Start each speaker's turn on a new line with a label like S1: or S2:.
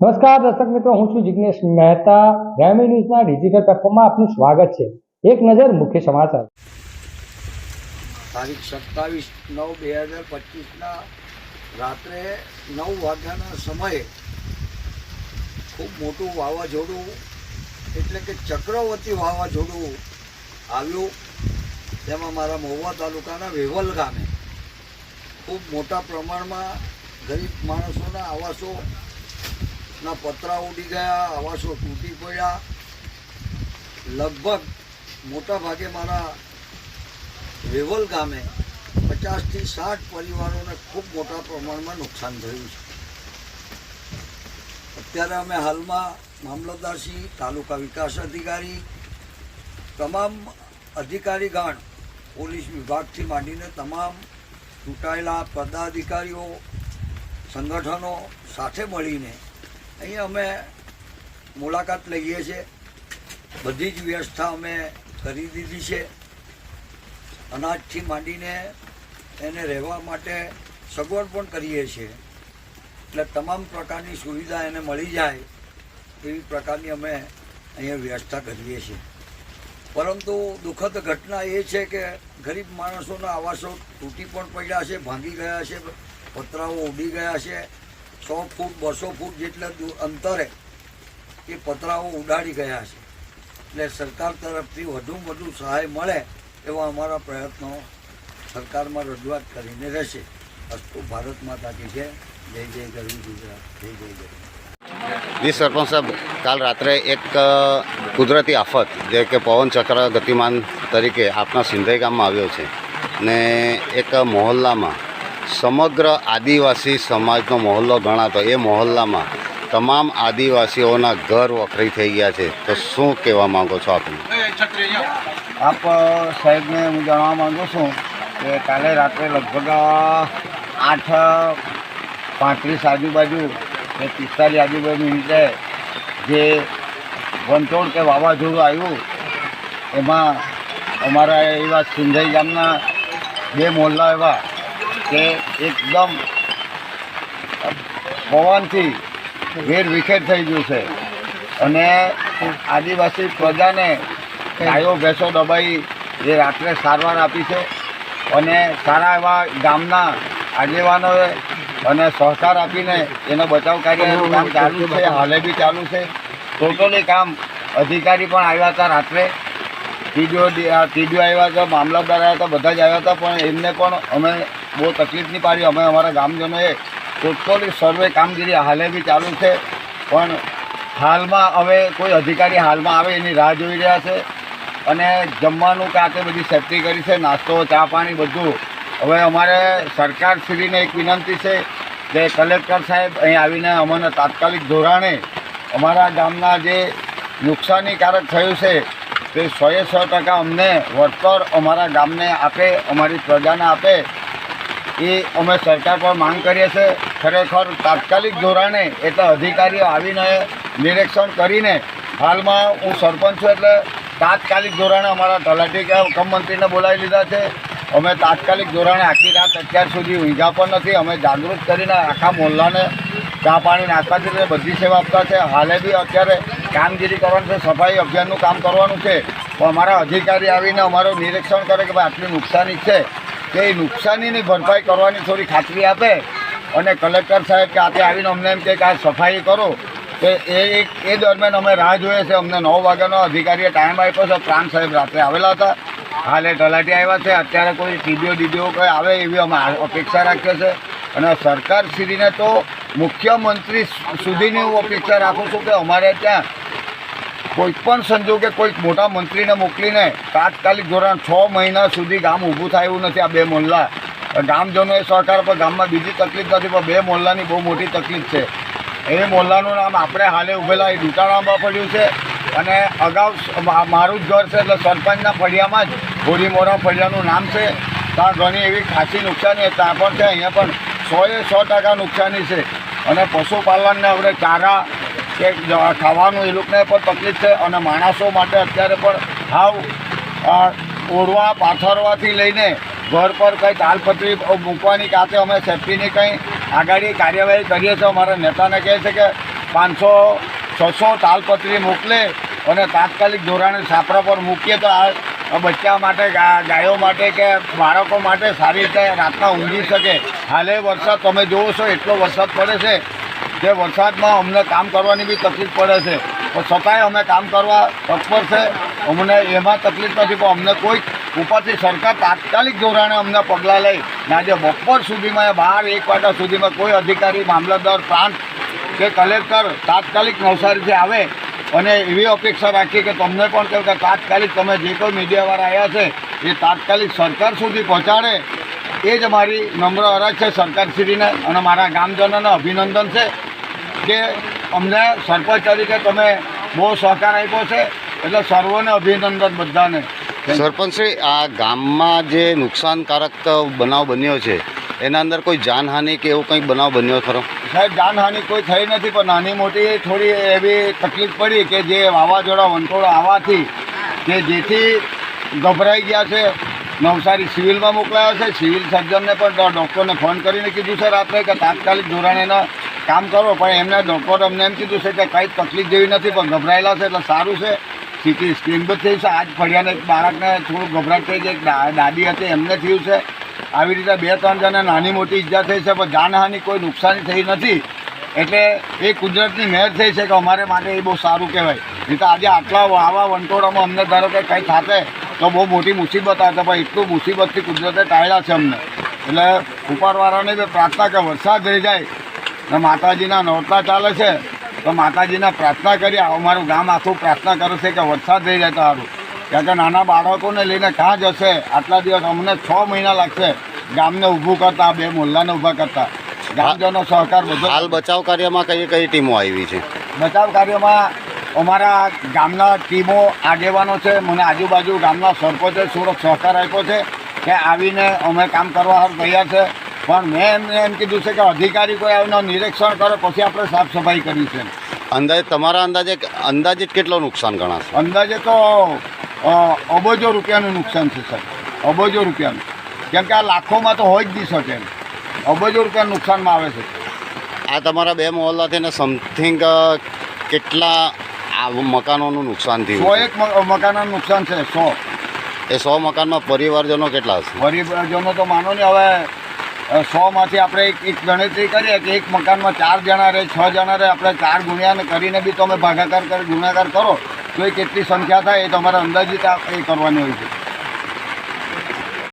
S1: નમસ્કાર દર્શક મિત્રો, હું છું જિજ્ઞેશ મહેતા. ગ્રામી ન્યૂઝના ડિજિટલ પ્લેટફોર્મમાં આપનું સ્વાગત છે. એક નજર મુખ્ય સમાચાર.
S2: તારીખ સત્તાવીસ નવ બે હજાર પચીસના રાત્રે નવ વાગ્યાના સમયે ખૂબ મોટું વાવાઝોડું, એટલે કે ચક્રવર્તી વાવાઝોડું આવ્યું. તેમાં મારા મહુવા તાલુકાના વેવલ ગામે ખૂબ મોટા પ્રમાણમાં ગરીબ માણસોના આવાસોના પતરા ઉડી ગયા, આવાસો તૂટી પડ્યા. લગભગ મોટા ભાગે મારા વેવલ ગામે પચાસથી સાઠ પરિવારોને ખૂબ મોટા પ્રમાણમાં નુકસાન થયું છે. અત્યારે અમે હાલમાં મામલતદારશ્રી તાલુકા વિકાસ અધિકારી, તમામ અધિકારીગણ પોલીસ વિભાગથી માંડીને તમામ ચૂંટાયેલા પદાધિકારીઓ, સંગઠનો સાથે મળીને અહીંયા અમે મુલાકાત લઈએ છીએ. બધી જ વ્યવસ્થા અમે કરી દીધી છે. અનાજથી માંડીને એને રહેવા માટે સગવડ પણ કરીએ છીએ. એટલે તમામ પ્રકારની સુવિધા એને મળી જાય એવી પ્રકારની અમે અહીંયા વ્યવસ્થા કરીએ છીએ. પરંતુ દુઃખદ ઘટના એ છે કે ગરીબ માણસોના આવાસો તૂટી પણ પડ્યા છે, ભાંગી ગયા છે, પતરાઓ ઉડી ગયા છે. સો ફૂટ, બસો ફૂટ જેટલા અંતરે એ પતરાઓ ઉડાડી ગયા છે. એટલે સરકાર તરફથી વધુમાં વધુ સહાય મળે એવા અમારા પ્રયત્નો સરકારમાં રજૂઆત કરીને રહેશે. અસ્તુ ભારત માતા કી જય જય જય ગરવી ગુજરાત, જય જય ગરવી.
S3: જી, સરપંચ સાહેબ, કાલ રાત્રે એક કુદરતી આફત, જે કે પવન ચક્ર ગતિમાન તરીકે આપના સિંધાઈ ગામમાં આવ્યો છે. ને એક મહોલ્લામાં સમગ્ર આદિવાસી સમાજનો મહોલ્લો ગણાતો. એ મહોલ્લામાં તમામ આદિવાસીઓના ઘર વખરી થઈ ગયા છે. તો શું કહેવા માગો છો આપને
S4: આપ સાહેબને હું જાણવા માગું છું કે કાલે રાત્રે લગભગ આઠ, પાંત્રીસ આજુબાજુ કે પિસ્તાલીસ આજુબાજુ મિનિટે જે વંટોળ કે વાવાઝોડું આવ્યું, એમાં અમારા એવા સિંધાઈ ગામના બે મોહલ્લા એવા કે એકદમ પવનથી વેર વિખેર થઈ ગયું છે. અને આદિવાસી પ્રજાને ગાયો, ભેંસો, દબાઈ જે રાત્રે સારવાર આપી છે અને સારા એવા ગામના આગેવાનોએ અને સહકાર આપીને એનો બચાવ કાર્યનું કામ ચાલુ છે, હાલે બી ચાલુ છે. ટોટલી કામ અધિકારી પણ આવ્યા હતા રાત્રે. ટીડીઓ ટીડીઓ આવ્યા હતા, મામલતદાર આવ્યા હતા, બધા જ આવ્યા હતા, પણ એમને પણ અમે બહુ તકલીફ નહીં પાડી અમે અમારા ગામજનોએ ટોટલી સર્વે કામગીરી હાલે બી ચાલુ છે. પણ હાલમાં હવે કોઈ અધિકારી હાલમાં આવે એની રાહ જોઈ રહ્યા છે. અને જમવાનું કે આ બધી સેફટી કરી છે, નાસ્તો, ચા પાણી બધું. હવે અમારે સરકારશ્રીને એક વિનંતી છે કે કલેક્ટર સાહેબ અહીં આવીને અમને તાત્કાલિક ધોરણે અમારા ગામના જે નુકસાનીકારક થયું છે, તે સોએ સો ટકા અમને વળતર અમારા ગામને આપે, અમારી પ્રજાને આપે. એ અમે સરકાર પર માંગ કરીએ છીએ. ખરેખર તાત્કાલિક ધોરણે એટલે અધિકારીઓ આવીને નિરીક્ષણ કરીને હાલમાં હું સરપંચ છું એટલે તાત્કાલિક ધોરણે અમારા તલાટી કે મંત્રીને બોલાવી લીધા છે. અમે તાત્કાલિક ધોરણે આખી રાત અત્યાર સુધી ઊંઘા પણ નથી. અમે જાગૃત કરીને આખા મોહલ્લાને ચા પાણી નાખવા કરીને બધી સેવા આપતા છે. હાલે બી અત્યારે કામગીરી કરવાનું છે, સફાઈ અભિયાનનું કામ કરવાનું છે. તો અમારા અધિકારી આવીને અમારું નિરીક્ષણ કરે કે ભાઈ આટલી નુકસાની છે. કે એ નુકસાનીની ભરપાઈ કરવાની થોડી ખાતરી આપે અને કલેક્ટર સાહેબ કે આતે આવીને અમને એમ કે આ સફાઈ કરો, તો એ એ દરમિયાન અમે રાહ જોઈએ છે. અમને નવ વાગ્યાનો અધિકારીએ ટાઈમ આપ્યો છે. પ્રાણ સાહેબ રાત્રે આવેલા હતા. હાલે તલાટી આવ્યા છે. અત્યારે કોઈ ટીડીઓ ડીડીઓ કંઈ આવે એવી અમે અપેક્ષા રાખીએ છીએ. અને સરકારશ્રીને તો મુખ્યમંત્રી સુધીની હું અપેક્ષા રાખું છું કે અમારે ત્યાં કોઈ પણ સંજોગે કોઈક મોટા મંત્રીને મોકલીને તાત્કાલિક ધોરણ છ મહિના સુધી ગામ ઊભું થાય એવું નથી આ બે મોહલ્લા. ગામજનોએ સહકાર પર, ગામમાં બીજી તકલીફ નથી, પણ બે મોહલ્લાની બહુ મોટી તકલીફ છે. એ મોહલ્લાનું નામ આપણે હાલે ઉભેલા એ દુટાણામાં પડ્યું છે. અને અગાઉ મારું જ ઘર છે, એટલે સરપંચના ફળિયામાં જ હોળીમોરા ફળિયાનું નામ છે. ત્યાં ઘણી એવી ખાસી નુકસાની ત્યાં પણ છે, અહીંયા પણ સોએ સો ટકા નુકસાની છે. અને પશુપાલનને આપણે ચારા કે ખાવાનું એ લોકોને પણ તકલીફ છે અને માણસો માટે અત્યારે પણ હાવ ઓળવા પાથરવાથી લઈને ઘર પર કંઈ તાલપત્રી મૂકવાની કાતે અમે સેફટીની કંઈ આગાડી કાર્યવાહી કરીએ છીએ. અમારા નેતાને કહે છે કે પાંચસો, છસો તાલપત્રી મોકલે અને તાત્કાલિક ધોરણે છાપરા પર મૂકીએ તો આ બચ્ચા માટે ગાયો માટે કે બાળકો માટે સારી રીતે રાતના ઊંઘી શકે. હાલે વરસાદ, તમે જોવો છો, એટલો વરસાદ પડે છે કે વરસાદમાં અમને કામ કરવાની બી તકલીફ પડે છે. પણ છતાંય અમે કામ કરવા તત્પર છે. અમને એમાં તકલીફ નથી, પણ અમને કોઈ ઉપરથી સરકાર તાત્કાલિક ધોરણે અમને પગલાં લઈ ને આજે બપોર સુધીમાં બાર, એક વાગ્યા સુધીમાં કોઈ અધિકારી, મામલતદાર, પ્રાંત કે કલેક્ટર તાત્કાલિક નવસારીથી આવે અને એવી અપેક્ષા રાખીએ કે તમને પણ કહ્યું કે તાત્કાલિક તમે જે કોઈ મીડિયાવાળા આવ્યા છે, એ તાત્કાલિક સરકાર સુધી પહોંચાડે. એ જ મારી નમ્ર અરજ છે સરકારશ્રીને અને મારા ગામજનોને અભિનંદન છે. કે અમને સરપંચ તરીકે તમે બહુ સહકાર આપ્યો છે. એટલે સર્વોને અભિનંદન બધાને.
S3: સરપંચશ્રી આ ગામમાં જે નુકસાનકારક બનાવ બન્યો છે એના અંદર કોઈ જાનહાનિ કે એવું કંઈક બનાવ બન્યો ખરો?
S4: સાહેબ જાનહાનિ કોઈ થઈ નથી પણ નાની મોટી થોડી એવી તકલીફ પડી કે જે વાવાઝોડા વંટોળા આવવાથી કે જેથી ગભરાઈ ગયા છે. નવસારી સિવિલમાં મોકલાયા છે. સિવિલ સર્જનને પણ ડૉક્ટરને ફોન કરીને કીધું છે રાત્રે કે તાત્કાલિક ધોરણે એના કામ કરો, પણ એમને ડૉક્ટર અમને એમ કીધું છે કે કંઈ તકલીફ જેવી નથી, પણ ગભરાયેલા છે, એટલે સારું છે. સીટી સ્ક્રીન પર થઈ છે. આજ ફળિયાને એક બાળકને થોડું ગભરાટ થઈ એક દાદી હતી, એમને થયું છે. આવી રીતે બે, ત્રણ જણને નાની મોટી ઈજા થઈ છે, પણ જાનહાનિ કોઈ નુકસાની થઈ નથી. એટલે એ કુદરતની મહેર થઈ છે કે અમારે માટે એ બહુ સારું કહેવાય. નહીં તો આજે આટલા આવા વંટોળામાં અમને ધારો કે કંઈ થાતે તો બહુ મોટી મુસીબત આવે પણ એટલું મુસીબતથી કુદરતે ટાળ્યા છે અમને. એટલે ઉપરવાળાને પ્રાર્થના કે વરસાદ રહી જાય. ને માતાજીના નોરતા ચાલે છે. તો માતાજીને પ્રાર્થના કરી અમારું ગામ આખું પ્રાર્થના કરે છે કે વરસાદ થઈ જાય સારું. કારણ કે નાના બાળકોને લઈને ક્યાં જશે આટલા દિવસ અમને છ મહિના લાગશે ગામને ઊભું કરતા બે મોહલ્લાને ઊભા કરતા. ગામજનો સહકાર બધો
S3: હાલ બચાવ કાર્યમાં કઈ કઈ ટીમો આવી છે?
S4: બચાવ કાર્યમાં અમારા ગામના ટીમો આગેવાનો છે. મને આજુબાજુ ગામના સરપંચે થોડોક સહકાર આપ્યો છે કે આવીને અમે કામ કરવા તૈયાર છે. પણ મેં એમને એમ કીધું છે કે અધિકારી કોઈ આવીને નિરીક્ષણ કરે પછી આપણે સાફ સફાઈ કરી છે.
S3: અંદાજે તમારા અંદાજે અંદાજિત કેટલો નુકસાન ગણાશે?
S4: અંદાજે તો અબજો રૂપિયાનું નુકસાન છે સર અબજો રૂપિયાનું. કેમ કે આ લાખોમાં તો હોય જ નહીં શકે અબજો રૂપિયાનું નુકસાનમાં આવે છે.
S3: આ તમારા બે મોહલ્લા ને સમથિંગ કેટલા આ મકાનોનું નુકસાન
S4: સો એક મકાનનું નુકસાન છે સો.
S3: એ સો મકાનમાં પરિવારજનો કેટલા હશે?
S4: પરિવારજનો તો માનો ને હવે સોમાંથી આપણે એક એક ગણતરી કરીએ કે એક મકાનમાં ચાર જણા રહે, છ જણા રહે, આપણે ચાર ગુણ્યાને કરીને બી તમે ભાગાકાર કરી ગુણાકાર કરો, તો એ કેટલી સંખ્યા થાય એ તમારે અંદાજિત એ કરવાની હોય છે.